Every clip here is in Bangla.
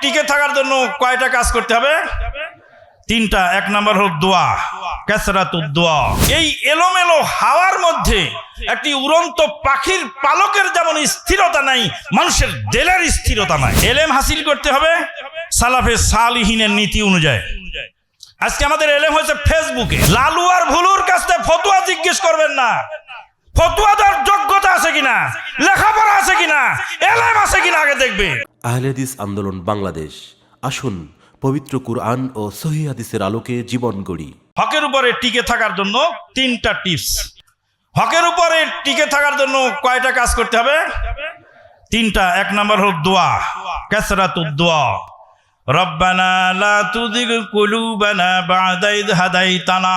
টিকে থাকার জন্য কয়টা কাজ করতে হবে? তিনটা, এক নম্বর হল দোয়া ক্যাসরাত দোয়া। এই এলোমেলো হাওয়ার মধ্যে একটি উড়ন্ত পাখির পালকের যেমন স্থিরতা নাই, মানুষের দেলের স্থিরতা নাই। এলেম হাসিল করতে হবে সালাফে সালিহিনের নীতি অনুযায়ী। আজকে আমাদের এলেম হয়েছে ফেসবুকে। লালু আর ভুলুর কাছ থেকে ফতুয়া জিজ্ঞেস করবেন না। ফতুয়া দেওয়ার যোগ্যতা আছে কিনা? লেখাপড়া আছে কিনা? এলেম আছে কিনা আগে দেখবে। আহলেদিস আন্দোলন বাংলাদেশ। আসুন পবিত্র কুরআন ও সহি হাদিসের আলোকে জীবন গড়ি। হকের উপরে টিকে থাকার জন্য তিনটা টিপস। হকের উপরে টিকে থাকার জন্য কয়টা কাজ করতে হবে? তিনটা। এক নম্বর হল দোয়া কাসরাত দোয়া। রব্বানা লা তুযিগ কুলুবানা বা'দা ইদ হাদাইতানা।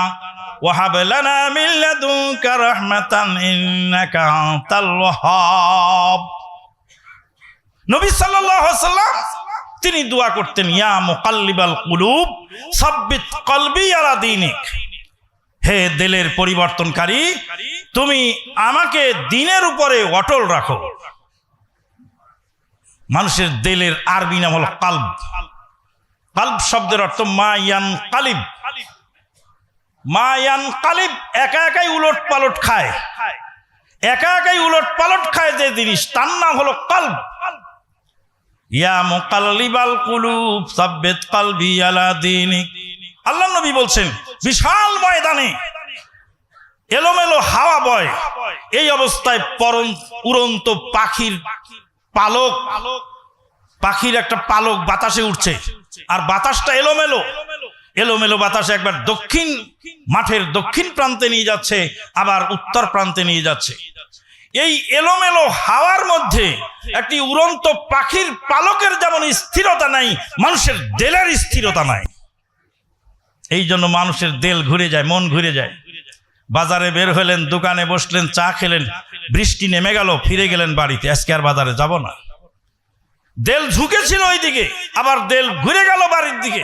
ওয়াহাব লানা মিন লাদুনকা রাহমাতান ইন্নাকা আনতাল ওয়াহ্হাব নবী সাল্লাল্লাহু আলাইহি সাল্লাম তিনি দোয়া করতেন, ইয়া মুকাল্লিবাল কুলুব, সাব্বিত কলবি আলা দীনিক। হে দিলের পরিবর্তনকারী, তুমি আমাকে দিনের উপরে অটল রাখো। মানুষের দিলের আরবি নাম হলো কালব। কালব শব্দের অর্থ মা ইয়ান কালিব। মা ইয়ান কালিব একা একাই উলট পালট খায়। একা একাই উলট পালট খায় যে জিনিস, তার নাম হলো কালব। ইয়া মুকাল্লিবাল কুলুব সাব্বিত কলবি আল্লাহ নবী বলছেন, বিশাল ময়দানে এলোমেলো হাওয়া বয়, এই অবস্থায় পরম উড়ন্ত পাখির পালক, পাখির একটা পালক বাতাসে উঠছে। আর বাতাসটা এলোমেলো এলোমেলো বাতাসে একবার দক্ষিণ মাঠের দক্ষিণ প্রান্তে নিয়ে যাচ্ছে, আবার উত্তর প্রান্তে নিয়ে যাচ্ছে। এই এলোমেলো হাওয়ার মধ্যে একটি উড়ন্ত পাখির পালকের যেমন স্থিরতা নাই, মানুষের দেলের স্থিরতা নাই। এই জন্য মানুষের দেল ঘুরে যায়, মন ঘুরে যায়। বাজারে বের হলেন, দোকানে বসলেন, চা খেলেন, বৃষ্টি নেমে গেল, ফিরে গেলেন বাড়িতে। আজকে আর বাজারে যাব না। দেল ঝুঁকেছিল ওই দিকে আবার দেল ঘুরে গেল বাড়ির দিকে।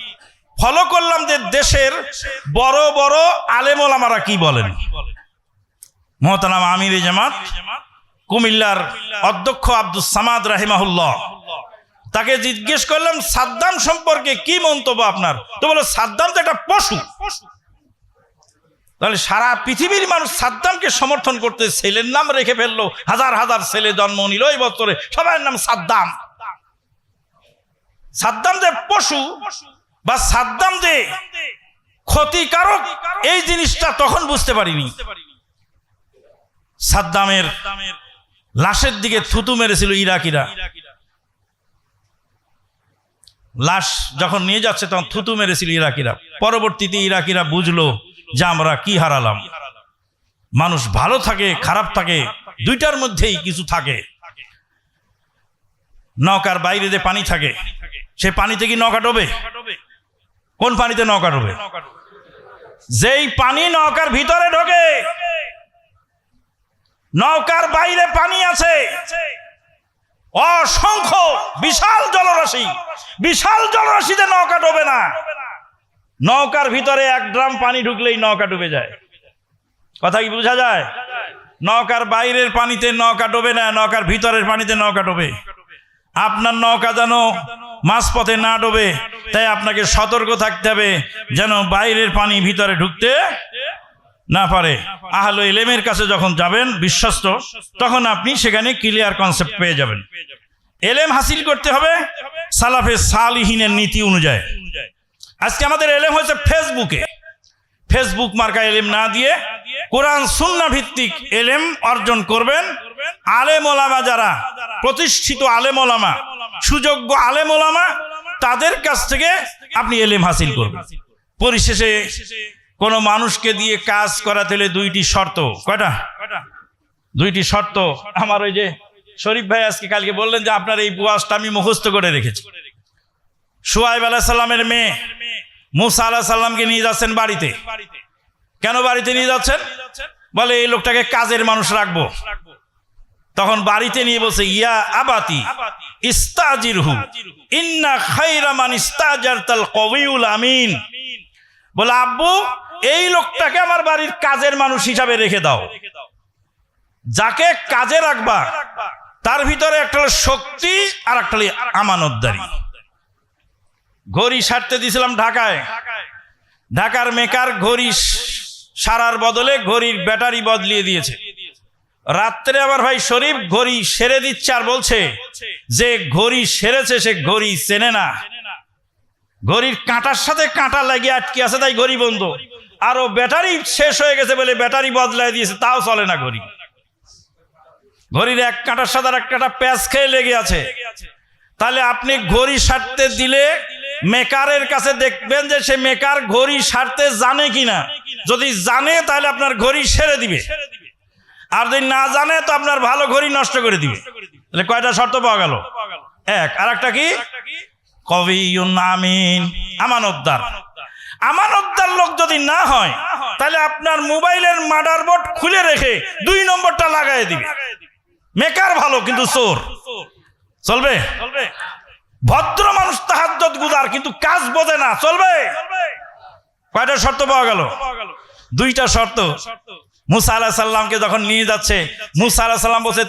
ফলো করলাম যে দেশের বড় বড় আলেমোলামারা কি বলেন? মহতারাম আমির জামাত, কুমিল্লার অধ্যক্ষ আব্দুল সামাদ রাহিমাহুল্লাহ। তাকে জিজ্ঞেস করলাম, সাদ্দাম সম্পর্কে কি মন্তব্য আপনার? তো বলো, সাদ্দাম তো একটা পশু। তাহলে সারা পৃথিবীর মানুষ সাদ্দামকে সমর্থন করতে ছেলের নাম রেখে ফেলল। হাজার হাজার ছেলে জন্ম নিল এই বছরে। সবার নাম সাদ্দাম। সাদ্দাম যে পশু বা সাদ্দাম যে ক্ষতিকারক এই জিনিসটা তখন বুঝতে পারিনি। সাদ্দামের লাশের দিকে থুতু মেরেছিল ইরাকিরা। লাশ যখন নিয়ে যাচ্ছে তখন থুতু মেরেছিল ইরাকিরা। পরবর্তীতে ইরাকিরা বুঝলো যে আমরা কি হারালাম। মানুষ ভালো থাকে, খারাপ থাকে, দুইটার মধ্যেই কিছু থাকে। নৌকার বাইরে যে পানি থাকে, সে পানিতে কি নৌকা ডোবে? কোন পানিতে নৌকা ডোবে? যেই পানি নৌকার ভিতরে ঢোকে, নৌকার বাইরে পানি আছে। অসংখ্য বিশাল জলরাশি, বিশাল জলরাশিতে নৌকা ডোবে না। নৌকার ভিতরে এক ড্রাম পানি ঢুকলেই নৌকা ডুবে যায়। কথা কি বোঝা যায়? নৌকার বাইরের পানিতে নৌকা ডোবে না, নৌকার ভিতরের পানিতে নৌকা ডোবে। আপনার নৌকা যেন মাঝপথে না ডোবে, তাই আপনাকে সতর্ক থাকতে হবে যেন বাইরের পানি ভিতরে ঢুকতে না পারে। আহলো এলেমের কাছে যখন যাবেন, বিশ্বস্ত, তখন আপনি সেখানে ক্লিয়ার কনসেপ্ট পেয়ে যাবেন। এলেম হাসিল করতে হবে সালাফে সালিহিনের নীতি অনুযায়ী। আজকে আমাদের এলেম হয়েছে ফেসবুকে। ফেসবুক মার্কা এলেম না দিয়ে কোরআন সুন্না ভিত্তিক এলেম অর্জন করবেন। আলেম যারা, প্রতিষ্ঠিত আলেম সুযোগ্য আলেম ওলামা তাদের কাছ থেকে আপনি এলেম হাসিল করবেন। পরিশেষে কোনো মানুষকে দিয়ে কাজ করাতে হলে দুইটি শর্ত। কয়টা? দুইটি শর্ত। আমার ওই যে শরীফ ভাই আজকে কালকে বললেন যে আপনার এই বুয়াসটা আমি মুখস্থ করে রেখেছি। সুহাইব আলাহ সাল্লামের মেয়ে মুসা আলাহ সাল্লামকে নিয়ে যাচ্ছেন বাড়িতে। কেন বাড়িতে নিয়ে যাচ্ছেন? বলে এই লোকটাকে কাজের মানুষ রাখব। তখন বাড়িতে নিয়ে বলছে, ইয়া আবাতি। ইস্তাজিরহু। ইন্না খাইরা মান ইস্তাজারতাল কবিউল আমিন। বলে, আব্বু, এই লোকটাকে আমার বাড়ির কাজের মানুষ হিসাবে রেখে দাও। যাকে কাজে রাখবা, তার ভিতরে একটা শক্তি আর একটা আমানতদারি। ঘড়ি সারতে দিয়েছিলাম ঢাকায়। ঢাকার মেকার ঘড়ি সারার বদলে ঘড়ির ব্যাটারি বদলিয়ে দিয়েছে। রাত্রে আমার ভাই শরীফ ঘড়ি সেরে দিচ্ছে আর বলছে যে ঘড়ি সেরেছে সে ঘড়ি চেনে না। ঘড়ির কাঁটার সাথে কাঁটা লাগিয়ে আটকে আছে তাই ঘড়ি বন্ধ। আরও ব্যাটারি শেষ হয়ে গেছে বলে ব্যাটারি বদলাই দিয়েছে, তাও চলে না ঘড়ি। ঘড়ির এক কাঁটার সাথে আর এক কাঁটা প্যাঁচ খেয়ে লেগে আছে। তাহলে আপনি ঘড়ি সারতে দিলে মেকারের কাছে দেখবেন যে সে মেকার ঘড়ি সারতে জানে কিনা। যদি জানে, তাহলে আপনার ঘড়ি সেরে দিবে। আর যদি না জানে তো আপনার ভালো ঘড়ি নষ্ট করে দিবে। তাহলে কয়টা শর্ত পাওয়া গেল? এক। আর একটা কি? কবি আমিন। আমানতদার। আমানতদার। লোক যদি না হয় তাহলে আপনার মোবাইলের মার্ডার বোর্ড খুলে রেখে দুই নম্বরটা লাগাই দিবে। মেকার ভালো কিন্তু চোর। চলবে? চলবে। ভদ্র মানুষ তাহাজ্জত গুজার কিন্তু কাজ বোঝে না। চলবে? কয়টা শর্ত পাওয়া গেল। দুইটা শর্ত। মুসা আলাহ সাল্লামকে যখন নিয়ে যাচ্ছে মুসা আলাহ সাল্লাম বলছে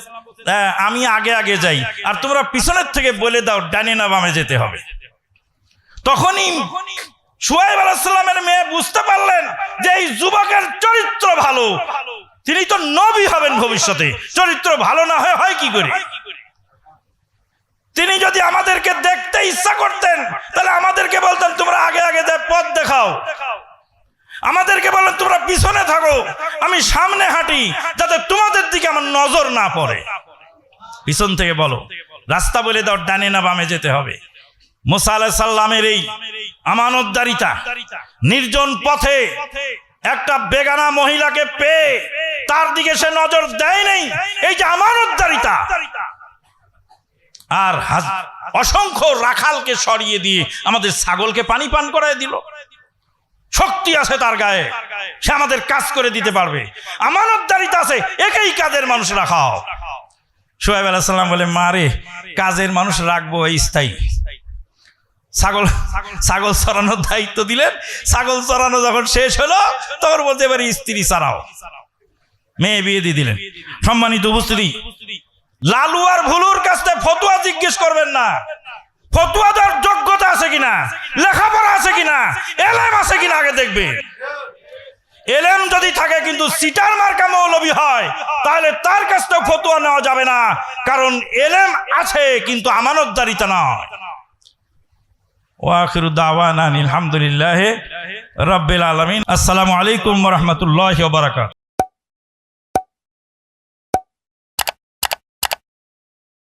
"হ্যাঁ, আমি আগে আগে যাই আর তোমরা পিছনের থেকে বলে দাও ডানে না বামে যেতে হবে। তখনই সুহাইব আলাহিসাল্লামের মেয়ে বুঝতে পারলেন যে এই যুবকের চরিত্র ভালো। তিনি তো নবী হবেন ভবিষ্যতে। চরিত্র ভালো না হয় হয় কি করে? তিনি যদি আমাদেরকে দেখতে ইচ্ছা করতেন তাহলে আমাদেরকে বলতেন তোমরা আগে আগে যায় পথ দেখাও। আমাদেরকে বলেন, তোমরা পিছনে থাকো, আমি সামনে হাঁটি, যাতে তোমাদের দিকে আমার নজর না পড়ে। পিছন থেকে বলো, রাস্তা বলে দাও, ডানে না বামে যেতে হবে। মোসা এই আমানতদারিতা, নির্জন পথে একটা বেগানা মহিলাকে পেয়ে তার দিকে সে নজর দেয় নেই। এই যে আমানতদারিতা, আর অসংখ্য রাখালকে সরিয়ে দিয়ে আমাদের ছাগলকে পানি পান করায় দিল। শক্তি আছে তার গায়ে। সে আমাদের কাজ করে দিতে পারবে। আমানতদারিতা আছে, একেই কাজের মানুষ রাখাও। সোহেব আলাহিসাল্লাম বলে মারে কাজের মানুষ রাখব, এই স্থায়ী। ছাগল ছাগল চড়ানোর দায়িত্ব দিলেন। ছাগল চড়ানো যখন শেষ হলো, তখন বলতে পারি স্ত্রী ছাড়াও। মেয়ে বিয়ে দিয়ে দিলেন। সম্মানিত উপস্থিতি, লালু আর ভুলুর কাছ থেকে ফতুয়া জিজ্ঞেস করবেন না। ফতুয়া যোগ্যতা আছে কিনা? লেখাপড়া আছে কিনা? এলেম আছে কিনা আগে দেখবে। এলেম যদি থাকে কিন্তু সিটার মার্কা মৌলবী হয়, তাহলে তার কাছ থেকে ফতুয়া নেওয়া যাবে না। কারণ এলেম আছে, কিন্তু আমানতদারিতা নয়। ওয়াখিরু দাওয়ানা আলহামদুলিল্লাহ রাব্বিল আলামিন। আসসালামু আলাইকুম রাহমাতুল্লাহি ওয়া বারাকাতুহু।